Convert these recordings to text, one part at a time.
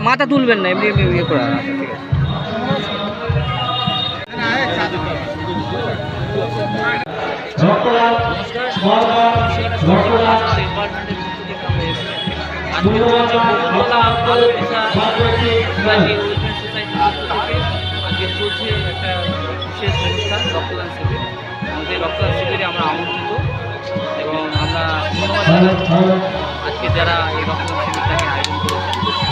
মাথা তুলবেন না, এমনি এমনি ইয়ে করে আচ্ছা ঠিক আছে। একটা বিশেষ অনুষ্ঠান রক্তদান শিবির সেই রক্তদান শিবিরে আমরা আমন্ত্রিত এবং আমরা আজকে যারা এই রক্তদান শিবিরটাকে আয়োজন করেছেন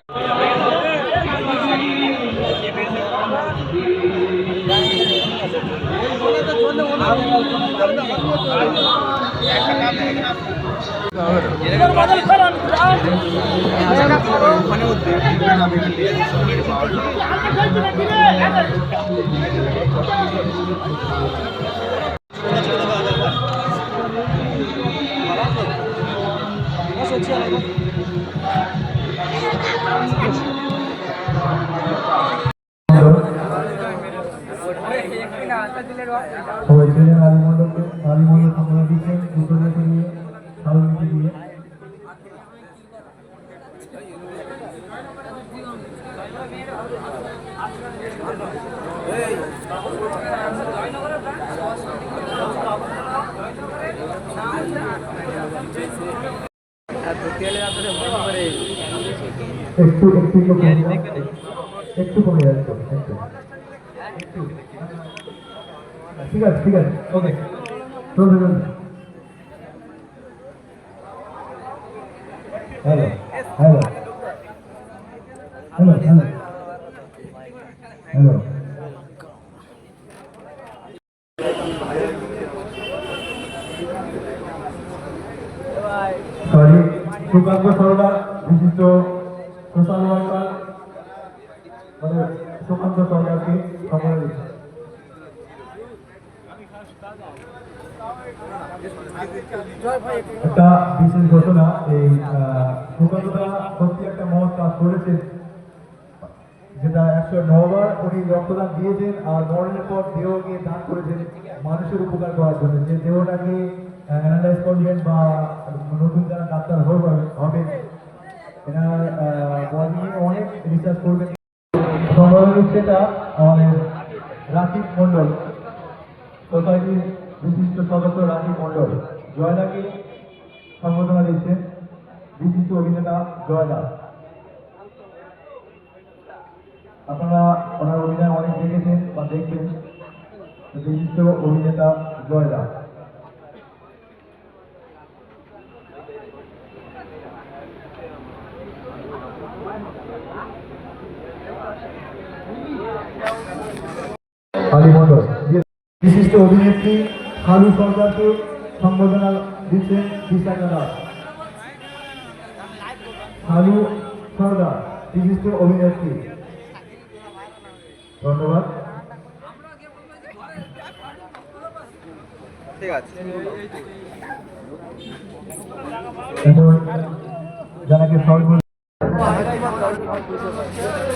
যা সবাই ছেলে আলিমন্ডলকে আলিমন্ডল সম্মান দিচ্ছেন দুটো দেখে নিয়ে সালমিকে দিয়ে একটু একটু একটু কমে যাও। একটু কমে যাচ্ছে ঠিক আছে ঠিক আছে okay hello hello. Hello hello. Hello. Sorry, Sukanta Sarkar বিশিষ্ট সোশ্যাল ওয়ার্কার মানে সুকান্ত সরকারকে সম্মান দিচ্ছি একটা বিশেষ ঘটনা এই সুকান্তদা সত্যি একটা মহৎ কাজ করেছেন, যেটা একশো নবার উনি রক্তদান দিয়েছেন আর মরণের পর দেহ গিয়ে দান করেছেন মানুষের উপকার করার জন্য। যে দেহটাকে অ্যানালাইজ করবেন বা নতুন যারা ডাক্তার হবে এনার বডি অনেক রিসার্চ করবেন। সম্ভাবনা সেটা আমাদের রাকিব মণ্ডল সোসাইটির বিশিষ্ট সদস্য রাকিব মণ্ডল। জয়দাকে সম্বোধনা দিচ্ছেন বিশিষ্ট অভিনেতা জয়দা। আপনারা ওনার অভিনয় অনেক দেখেছেন বা দেখবেন। বিশিষ্ট অভিনেতা জয়দা। আলী মণ্ডল। বিশিষ্ট অভিনেত্রী খালু সরকারকে সম্বোধনা দিচ্ছেন বিশাখা দাস খালু সরকার বিশিষ্ট অভিনেত্রী। ধন্যবাদ। এখন যারাকে সর্ব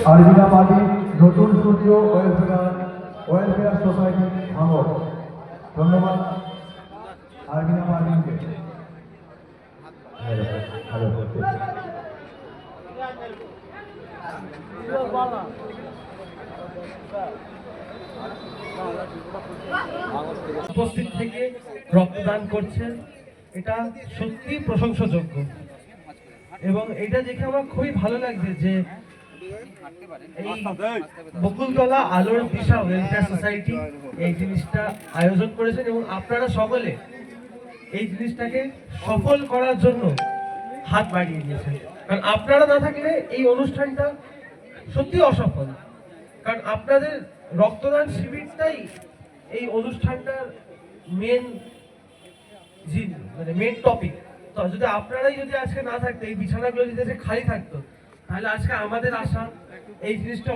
আরবিনা পার্টি নতুন সূর্য ওয়েলফেয়ার ওয়েলফেয়ার সোসাইটি ভাঙর ধন্যবাদ। উপস্থিত থেকে রক্তদান করছেন। এটা সত্যি প্রশংসাযোগ্য। এবং এটা দেখে আমার খুবই ভালো লাগছে যে এই বকুলতলা আলোর দিশা ওয়েলফেয়ার সোসাইটি এই জিনিসটা আয়োজন করেছেন এবং আপনারা সকলে এই জিনিসটাকে সফল করার জন্য হাত বাড়িয়ে দিয়েছেন। কারণ আপনারা না থাকলে এই অনুষ্ঠানটা সত্যি অসফল। কারণ আপনাদের রক্তদান শিবিরটাই এই অনুষ্ঠানটার মেন মানে মেন টপিক তো যদি আপনারাই যদি আজকে না থাকতো, এই বিছানাগুলো যদি আজকে খালি থাকতো, তাহলে আজকে আমাদের আশা এই জিনিসটা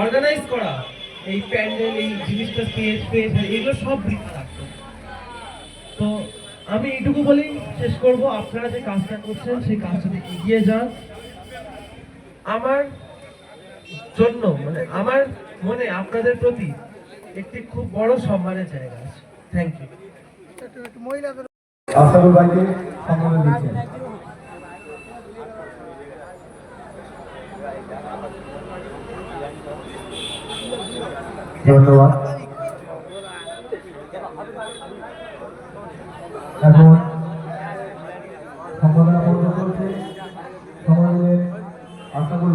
অর্গানাইজ করা, এই প্যান্ডেল, এই জিনিসটা স্টেজ স্টেজ এগুলো সব থাকতো তো আমি এইটুকু বলেই শেষ করব। আপনারা যে কাজটা করছেন, সেই কাজটাতে এগিয়ে যান। আমার জন্য মানে আমার মনে, আপনাদের প্রতি একটি খুব বড় সম্মানের জায়গা আছে। থ্যাংক ইউ ধন্যবাদ। এখন সময়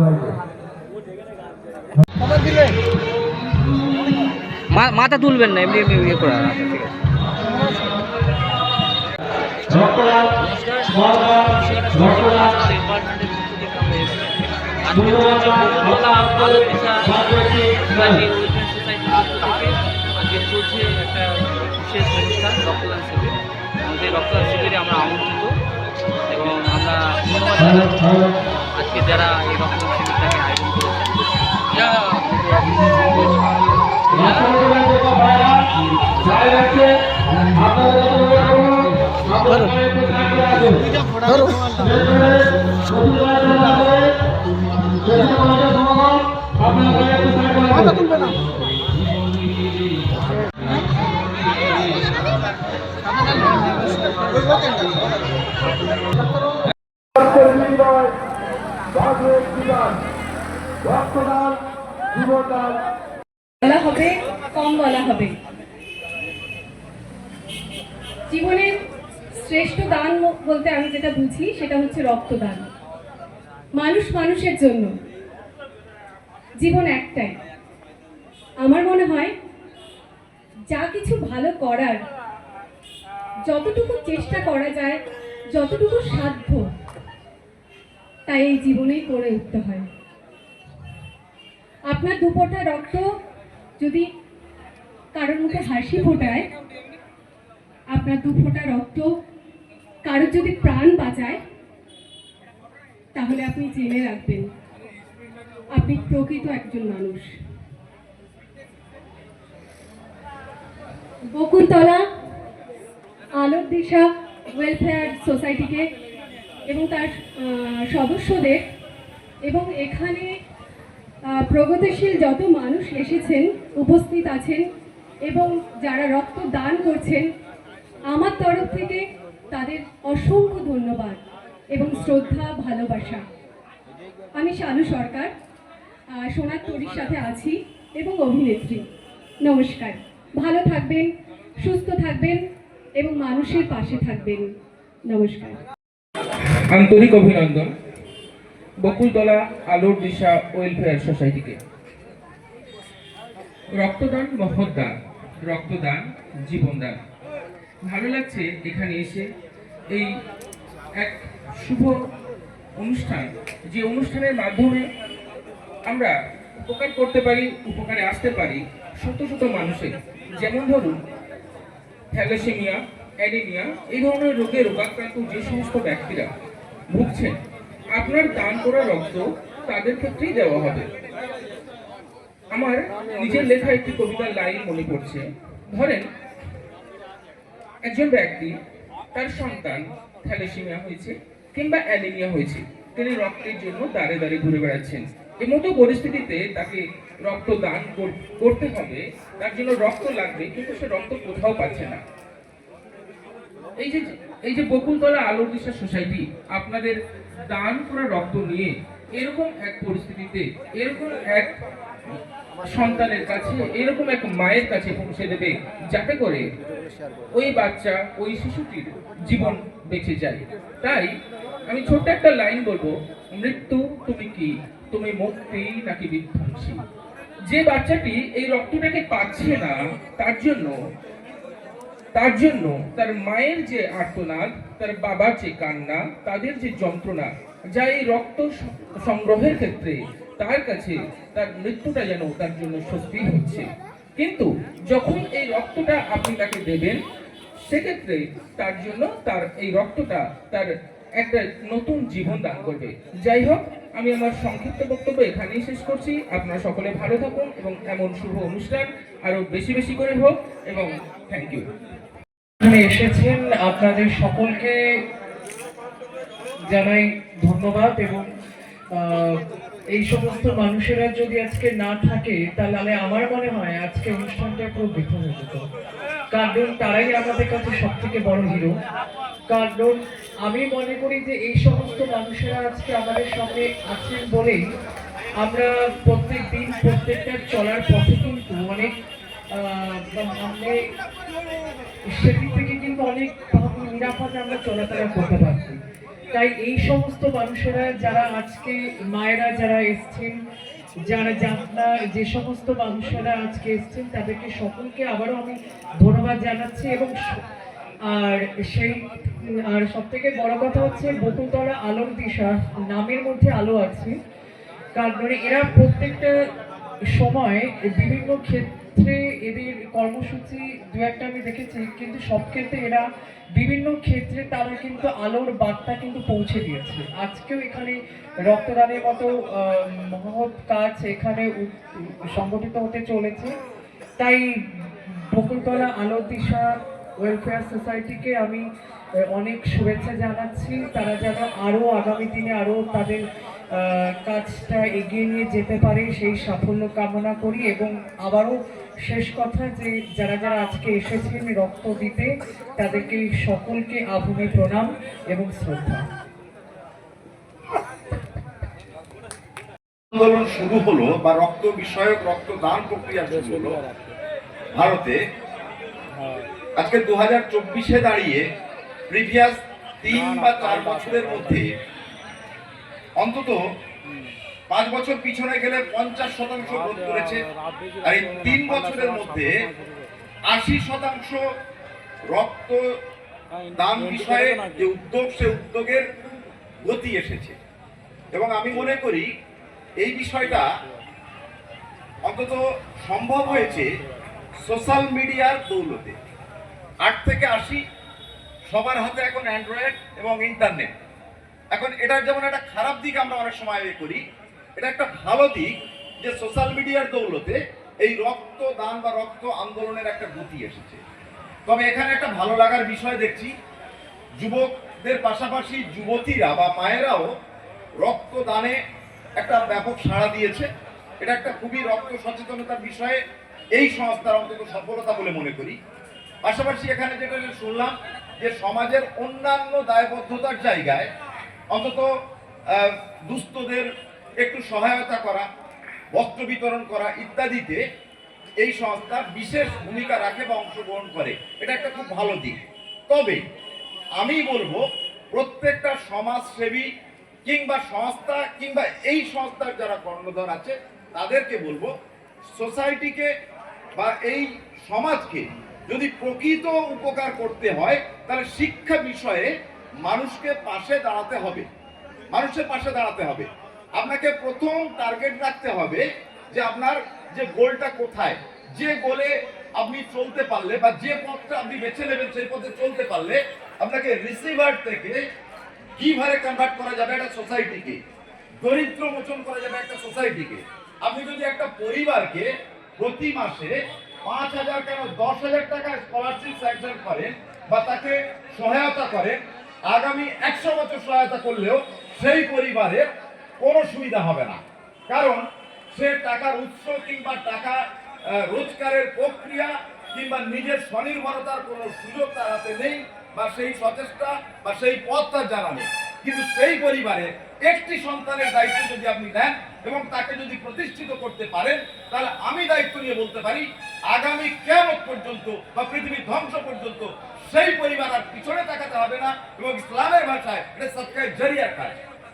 ভাইকে মাথা তুলবেন না এমনি এমনি ইয়ে করা আচ্ছা ঠিক আছে। আজকে চলছে একটা বিশেষ অনুষ্ঠান সেই রক্তদান শিবিরে আমরা আমন্ত্রিত এবং আমরা ধন্যবাদ আজকে যারা এই রক্তদান শিবিরটাকে আয়োজন করেছেন বলা হবে, কম বলা হবে। জীবনের শ্রেষ্ঠ দান বলতে আমি যেটা বুঝি, সেটা হচ্ছে রক্তদান। মানুষ মানুষের জন্য। জীবন একটাই। আমার মনে হয়, যা কিছু ভালো করার যতটুকু চেষ্টা করা যায়, যতটুকু সাধ্য, তাই এই জীবনেই করে উঠতে হয়। আপনার দুপোটা রক্ত যদি কারোর মুখে হাসি ফোটায়, আপনার দু ফোঁটা রক্ত কারোর যদি প্রাণ বাঁচায়, তাহলে আপনি জেনে রাখবেন, আপনি প্রকৃত একজন মানুষ। বকুলতলা আলোর দিশা ওয়েলফেয়ার সোসাইটিকে এবং তার সদস্যদের এবং এখানে প্রগতিশীল যত মানুষ এসেছেন, উপস্থিত আছেন এবং যারা রক্ত দান করছেন, আমার তরফ থেকে তাদের অসংখ্য ধন্যবাদ এবং শ্রদ্ধা, ভালোবাসা। আমি শালু সরকার সোনার তরির সাথে আছি এবং অভিনেত্রী। নমস্কার। ভালো থাকবেন, সুস্থ থাকবেন। এবং মানুষের পাশে থাকবেন। নমস্কার। আন্তরিক অভিনন্দন। বকুলতলা আলোর দিশা ওয়েলফেয়ার সোসাইটিকে। রক্তদান মহৎদান রক্তদান জীবনদান। ভালো লাগছে এখানে এসে। এই এক শুভ অনুষ্ঠান, যে অনুষ্ঠানের মাধ্যমে আমরা উপকার করতে পারি, উপকারে আসতে পারি শত শত মানুষের। যেমন ধরুন থ্যালাসেমিয়া অ্যানিমিয়া এই ধরনের রোগে রোগাক্রান্ত যে সমস্ত ব্যক্তিরা ভুগছেন, আপনার দান করা রক্ত তাদের ক্ষেত্রেই দেওয়া হবে। আমার নিজের লেখা একটি কবিতার লাইন মনে পড়ছে। ধরেন, একজন ব্যক্তি তার সন্তান থ্যালাসেমিয়া হয়েছে কিংবা অ্যানিমিয়া হয়েছে। তিনি রক্তের জন্য দাঁড়ে দাঁড়িয়ে ঘুরে বেড়াচ্ছেন। এমতো পরিস্থিতিতে তাকে রক্ত দান করতে হবে, তার জন্য রক্ত লাগবে, কিন্তু সে রক্ত কোথাও পাচ্ছে না। এই যে এই যে বকুলতলা আলোর দিশা সোসাইটি, আপনাদের দান করা রক্ত নিয়ে এরকম এক পরিস্থিতিতে, এরকম এক সন্তানের কাছে, এরকম এক মায়ের কাছে পৌঁছে দেবে, যাতে করে ওই বাচ্চা, ওই শিশুটির জীবন বেঁচে যায়। তাই আমি ছোট্ট একটা লাইন বলব, মৃত্যু তুমি কি? তুমি মুক্তি নাকি বিধ্বংসী? যে বাচ্চাটি এই রক্তটাকে পাচ্ছে না, তার জন্য তার জন্য তার মায়ের যে আর্তনাদ, তার বাবার যে কান্না, তাদের যে যন্ত্রণা, যা এই রক্ত সংগ্রহের ক্ষেত্রে তার কাছে তার মৃত্যুটা যেন তার জন্য স্বস্তি হচ্ছে। কিন্তু যখন এই রক্তটা আপনি তাকে দেবেন, সেক্ষেত্রে তার জন্য তার এই রক্তটা তার একটা নতুন জীবন দান করবে। যাই হোক আমি আমার সংক্ষিপ্ত বক্তব্য এখানেই শেষ করছি। আপনারা সকলে ভালো থাকুন এবং এমন শুভ অনুষ্ঠান আরও বেশি বেশি করে হোক এবং থ্যাংক ইউ এখানে এসেছেন আপনাদের সকলকে জানাই ধন্যবাদ এবং এই সমস্ত মানুষেরা যদি আজকে না থাকে, তাহলে আমার মনে হয় আজকে অনুষ্ঠানটা পুরো বৃথা হয়ে যেত। কারণ তারাই আমাদের কাছে সব থেকে বড় হিরো কারণ আমি মনে করি যে এই সমস্ত মানুষেরা আজকে আমাদের সামনে আছেন বলেই আমরা প্রত্যেক দিন প্রত্যেকটা চলার পথে কিন্তু অনেক সেদিক থেকে কিন্তু অনেক নিরাপদে আমরা চলাফেরা করতে পারছি। তাই এই সমস্ত মানুষেরা যারা আজকে মায়েরা যারা এসছেন, যারা যারা যে সমস্ত মানুষেরা আজকে এসছেন, তাদেরকে সকলকে আবারও আমি ধন্যবাদ জানাচ্ছি এবং আর সেই, আর সব থেকে বড় কথা হচ্ছে বকুলতলা আলোর দিশা, নামের মধ্যে আলো আছে। কারণ এরা প্রত্যেকটা সময় বিভিন্ন ক্ষেত্রে এদের কর্মসূচি দু একটা আমি দেখেছি, কিন্তু সব ক্ষেত্রে এরা বিভিন্ন ক্ষেত্রে তারা কিন্তু আলোর বার্তা কিন্তু পৌঁছে দিয়েছে। আজকেও এখানে রক্তদানের মতো মহৎ কাজ এখানে সংগঠিত হতে চলেছে। তাই বকুলতলা আলোর দিশা ওয়েলফেয়ার সোসাইটিকে আমি অনেক শুভেচ্ছা জানাচ্ছি। তারা যেন আরও আগামী দিনে আরও তাদের কাজটা এগিয়ে নিয়ে যেতে পারে, সেই সাফল্য কামনা করি। এবং আবারও শেষ কথা যে, যারা যারা আজকে এসেছেন রক্ত দিতে, তাদেরকে সকলকে আভূমি প্রণাম এবং শ্রদ্ধা। আন্দোলন শুরু হলো বা রক্ত বিষয়ক রক্তদান প্রক্রিয়া শুরু হলো। ভারতে আজকে দু হাজার চব্বিশে দাঁড়িয়ে প্রিভিয়াস তিন বা চার বছরের মধ্যে অন্তত পাঁচ বছর পিছনে গেলে পঞ্চাশ শতাংশ গ্রোথ করেছে। আর এই তিন বছরের মধ্যে আশি শতাংশ রক্ত দান বিষয়ে যে উদ্যোগ সে উদ্যোগের গতি এসেছে। এবং আমি মনে করি এই বিষয়টা অন্তত সম্ভব হয়েছে সোশ্যাল মিডিয়ার দৌলতে। আট থেকে আশি সবার হাতে এখন অ্যান্ড্রয়েড এবং ইন্টারনেট। এখন এটার যেমন একটা খারাপ দিক আমরা অনেক সময় করি, এটা একটা ভালো দিক যে সোশ্যাল মিডিয়ার দৌলতে এই রক্ত দান বা রক্ত আন্দোলনের একটা গতি এসেছে। তবে এখানে একটা ভালো লাগার বিষয় দেখছি, যুবকদের পাশাপাশি যুবতীরা বা মায়েরাও রক্তদানে একটা ব্যাপক সাড়া দিয়েছে। এটা একটা খুবই রক্ত সচেতনতার বিষয়ে এই সংস্থার অন্তত সফলতা বলে মনে করি। পাশাপাশি এখানে যেটা শুনলাম যে সমাজের অন্যান্য দায়বদ্ধতার জায়গায় অন্তত দুস্থদের একটু সহায়তা করা, বস্ত্র বিতরণ করা ইত্যাদিতে এই সংস্থা বিশেষ ভূমিকা রাখে বা অংশগ্রহণ করে। এটা একটা খুব ভালো দিক। তবে আমি বলব, প্রত্যেকটা সমাজসেবী কিংবা সংস্থা কিংবা এই সংস্থার যারা কর্ণধর আছে, তাদেরকে বলব, সোসাইটিকে বা এই সমাজকে যদি প্রকৃত উপকার করতে হয়, তাহলে শিক্ষা বিষয়ে মানুষকে পাশে দাঁড়াতে হবে। মানুষের পাশে দাঁড়াতে হবে। আপনাকে প্রথম টার্গেট রাখতে হবে যে আপনার যে গোলটা কোথায়। যে গোলে আপনি চলতে পারলে বা যে পথটা আপনি বেছে নেবেন সেই পথে চলতে পারলে আপনাকে রিসিভার থেকে কীভাবে কনভার্ট করা যাবে একটা সোসাইটিকে দরিদ্র মোচন করা যাবে একটা সোসাইটিকে আপনি যদি একটা পরিবারকে প্রতি মাসে পাঁচ হাজার কেন? দশ হাজার টাকা স্কলারশিপ স্যাংশন করেন বা তাকে সহায়তা করেন। আগামী একশো বছর সহায়তা করলেও সেই পরিবারের কোনো সুবিধা হবে না। কারণ সে টাকার উৎস কিংবা টাকা রোজগারের প্রক্রিয়া কিংবা নিজের স্বনির্ভরতার কোনো সুযোগ তার হাতে নেই বা সেই সচেষ্টা বা সেই পথ তার জানা নেই। কিন্তু সেই পরিবারে একটি সন্তানের দায়িত্ব যদি আপনি নেন এবং তাকে যদি প্রতিষ্ঠিত করতে পারেন, তাহলে আমি দায়িত্ব নিয়ে বলতে পারি, আগামী কেমন পর্যন্ত বা পৃথিবীর ধ্বংস পর্যন্ত সেই পরিবার আর পিছনে তাকাতে হবে না এবং ইসলামের ভাষায় এটা সৎকায় জরিয়ার কাজ।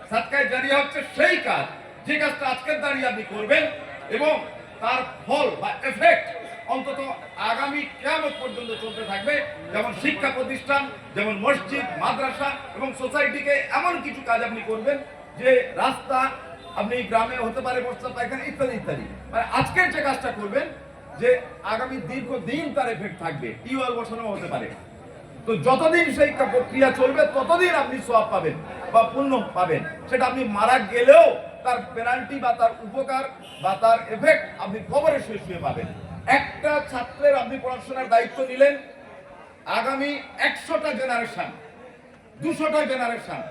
সাতকায় জারিয়া হচ্ছে সেই কাজ, যে কাজটা আজকের দাঁড়িয়ে আপনি করবেন এবং তার ফল বা এফেক্ট অন্তত আগামী কেমন পর্যন্ত চলতে থাকবে। যেমন শিক্ষা প্রতিষ্ঠান, যেমন মসজিদ, মাদ্রাসা এবং সোসাইটিকে এমন কিছু কাজ আপনি করবেন যে রাস্তা আপনি গ্রামে হতে পারে, বস্তা পায়খানা ইত্যাদি ইত্যাদি। মানে আজকের যে কাজটা করবেন, যে আগামী দীর্ঘদিন তার এফেক্ট থাকবে, টিউবওয়েল বসানো হতে পারে। তো যতদিন সেই প্রক্রিয়া চলবে, ততদিন আপনি সব পাবেন বা পুণ্য পাবেন। সেটা আপনি মারা গেলেও তার পেনাল্টি বা তার উপকার বা তার এফেক্ট আপনি কবরে শুয়ে শুয়ে পাবেন। একটা ছাত্রের আপনি পড়াশোনার দায়িত্ব নিলেন, আগামী একশোটা জেনারেশন দুশোটা জেনারেশন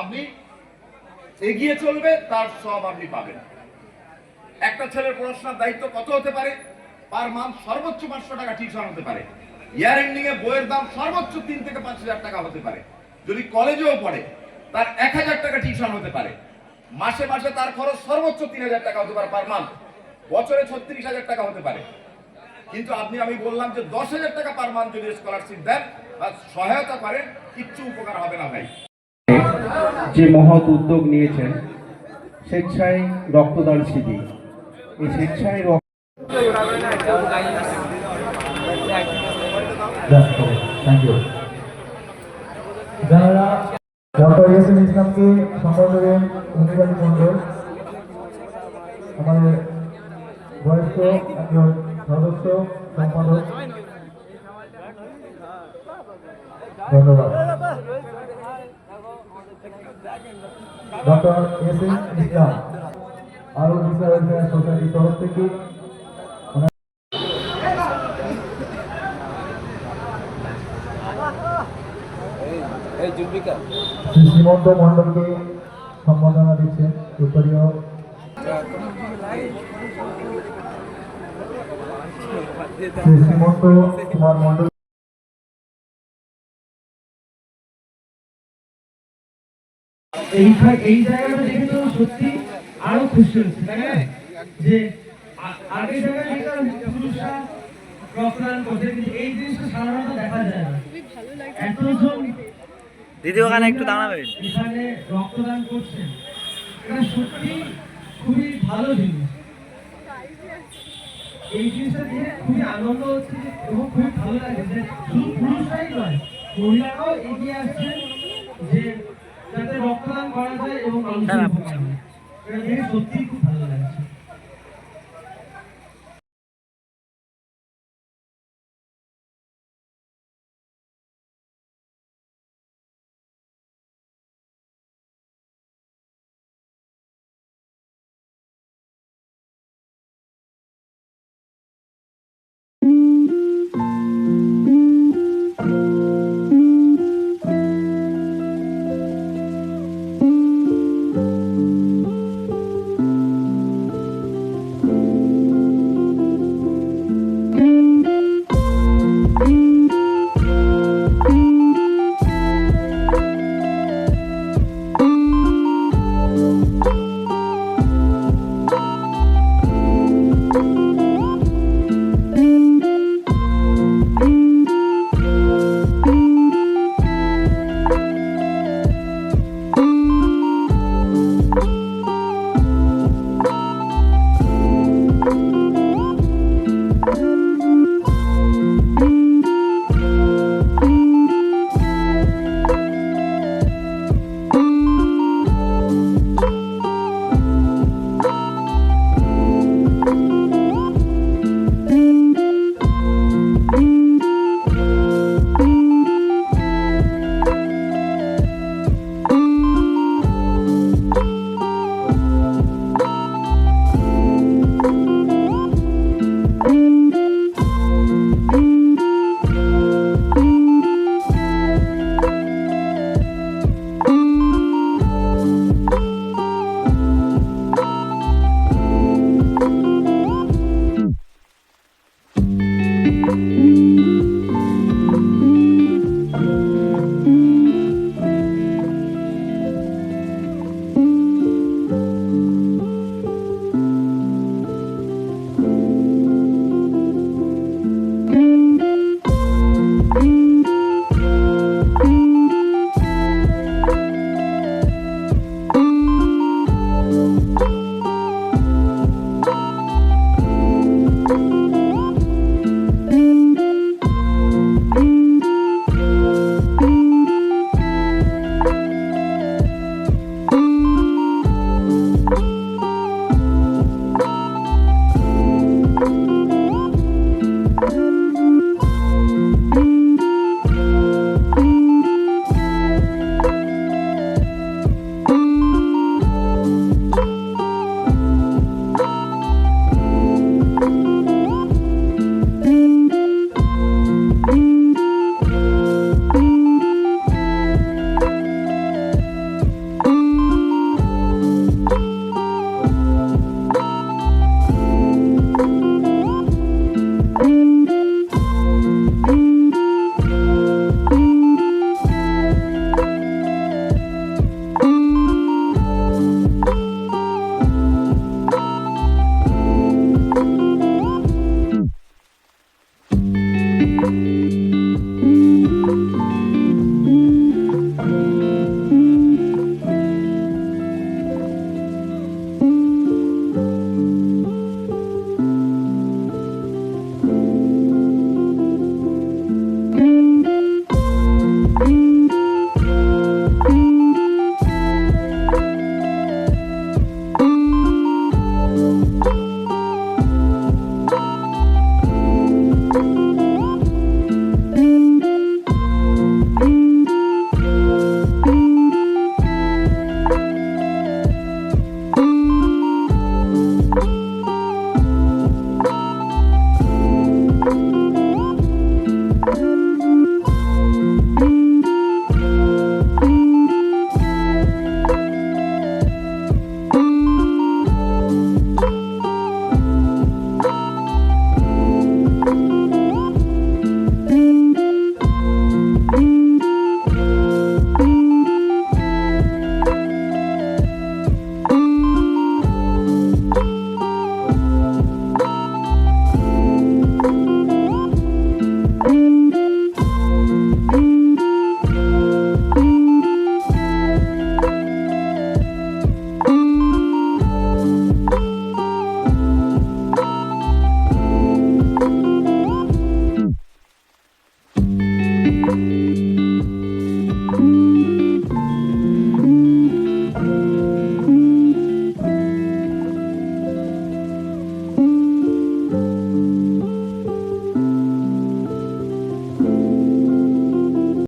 আপনি এগিয়ে চলবে, তার সব আপনি পাবেন। একটা ছেলের পড়াশোনার দায়িত্ব কত হতে পারে? পার মান্থ সর্বোচ্চ পাঁচশো টাকা টিউশন হতে পারে। ইয়ার এন্ডিং এ বইয়ের দাম সর্বোচ্চ তিন থেকে পাঁচ হাজার টাকা হতে পারে। যদি কলেজেও পড়ে, তার এক হাজার টাকা টিউশন হতে পারে। মাসে মাসে তার খরচ সর্বোচ্চ তিন হাজার টাকা হতে পারে পার মান্থ। বছরে ছত্রিশ হাজার টাকা হতে পারে। কিন্তু আপনি, আমি বললাম যে দশ হাজার টাকা পার মান্থ যদি স্কলারশিপ দেন, বা সহায়তা করেন, কিচ্ছু উপকার হবে না ভাই। যে মহৎ উদ্যোগ নিয়েছেন, স্বেচ্ছায় রক্তদান শিবির। এই স্বেচ্ছায় রক্ত যারা ডক্টর এম ইসলামকে সম্মান মন্ডল আমাদের বয়স্ক একজন সদস্য, সম্পাদক। ধন্যবাদ। ডক্টর এস এম ইসলাম আরও বিচার সোসাইটির তরফ থেকে। শ্রী শ্রীমন্ত মণ্ডলকে সম্মাননা দিচ্ছেন উত্তরীয়। শ্রী শ্রীমন্ত কুমার মণ্ডল এইখানে এই জায়গাটা দেখে তো সত্যি আরও খুশি হচ্ছে তাই না? যে আগে জায়গায় যেটা পুরুষরা রক্তদান করছে কিন্তু এই জিনিসটা সাধারণত দেখা যায় না। এতজন দিদি ওখানে একটু দাঁড়াবেন। এখানে রক্তদান করছেন এটা সত্যি খুবই ভালো জিনিস। এই জিনিসটা দেখে খুবই আনন্দ হচ্ছে এবং খুবই ভালো লাগে যে শুধু পুরুষরাই নয় মহিলারাও এগিয়ে আসছেন যে যাতে রক্তদান করা যায় এবং মানুষের উপকার হয়। এটা দেখে সত্যিই খুব ভালো লাগে